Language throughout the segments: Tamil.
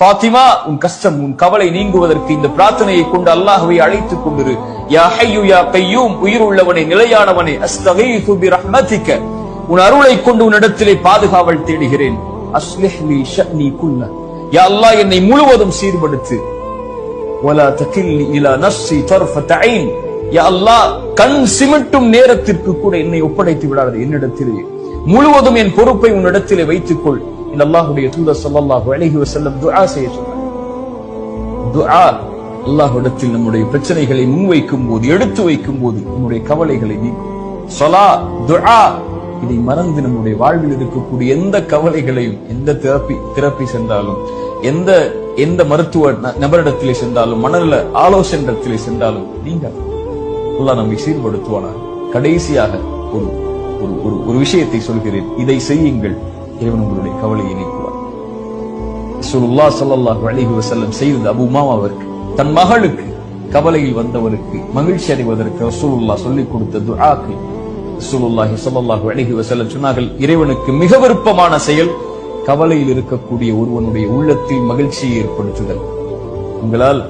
ஃபாத்திமா உன் கஷ்டம் உன் கவலை நீங்குவதற்கு இந்த பிரார்த்தனையை கொண்டு அல்லாஹுவை அழைத்துக் கொண்டிரு. யா ஹையு யா கையூம் உயிர் உள்ளவனே நிலையானவனே அஸ்தகீது பி ரஹ்மதிக்க உன் அருளை கொண்டு உன்னிடத்திலே பாதுகாவல் தேடுகிறேன். அஸ்லிஹ்லி ஷஹ்னி குல்ல. யா அல்லாஹ் என்னை முழுவதும் சீர்படுத்து. வலா தகில்லி இலா நஃப்ஸி தர்ஃபத் ஐன் யா அல்லாஹ் கண் சிமிட்டும் நேரத்திற்கு கூட என்னை ஒப்படைத்து விடாதே என்னிடத்திலே. முழுவதும் என் பொறுப்பை உன்னிடத்திலே வைத்துக் கொள் இந்த அல்லாஹுடைய தூதர் ஸல்லல்லாஹு அழகி செல்லம் துஆ செய்ய சொன்னார். துஆ நம்முடைய பிரச்சனைகளை முன்வைக்கும் போது எடுத்து வைக்கும் போது நம்முடைய கவலைகளை நீக்கும். சலா துஆ இதை மறந்து நம்முடைய வாழ்வில் இருக்கக்கூடிய எந்த கவலைகளையும் எந்த திறப்பி திறப்பி சென்றாலும் எந்த எந்த மருத்துவ நபரிடத்திலே சென்றாலும் மனநல ஆலோசனிடத்திலே சென்றாலும் நீங்கள் அல்லாஹ் நம்மை சீர்படுத்துவானா கடைசியாக ஒரு ஒரு ஒரு ஒரு விஷயத்தை சொல்கிறேன். இதை செய்யுங்கள். இறைவன் உங்களுடைய கவலையை நீக்குவார். ரசூலுல்லாஹ் ஸல்லல்லாஹு அலைஹி வஸல்லம் செய்தது அபூ உமாமாவிற்கு தன் மகளுக்கு கவலையில் வந்தவருக்கு மகிழ்ச்சி அடைவதற்கு ரசூலுல்லாஹ் சொல்லிக் கொடுத்த துஆக்கு. ரசூலுல்லாஹி ஸல்லல்லாஹு அலைஹி வஸல்லம் சொன்னார்கள் இறைவனுக்கு மிக விருப்பமான செயல் கவலையில் இருக்கக்கூடிய ஒருவனுடைய உள்ளத்தில் மகிழ்ச்சியை ஏற்படுத்துதல். உங்களால்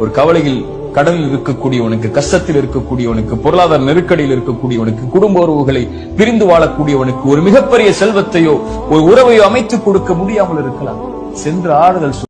ஒரு கவலையில் கடலில் இருக்கக்கூடியவனுக்கு கஷ்டத்தில் இருக்கக்கூடியவனுக்கு பொருளாதார நெருக்கடியில் இருக்கக்கூடியவனுக்கு குடும்ப உறவுகளை பிரிந்து வாழக்கூடியவனுக்கு ஒரு மிகப்பெரிய செல்வத்தையோ ஒரு உறவையோ அமைத்துக் கொடுக்க முடியாமல் இருக்கலாம். சென்று ஆறுதல்